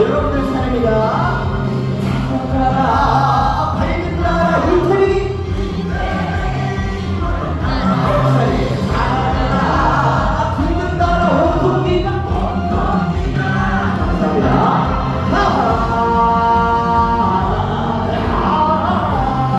여러분들 사랑입니다. 자,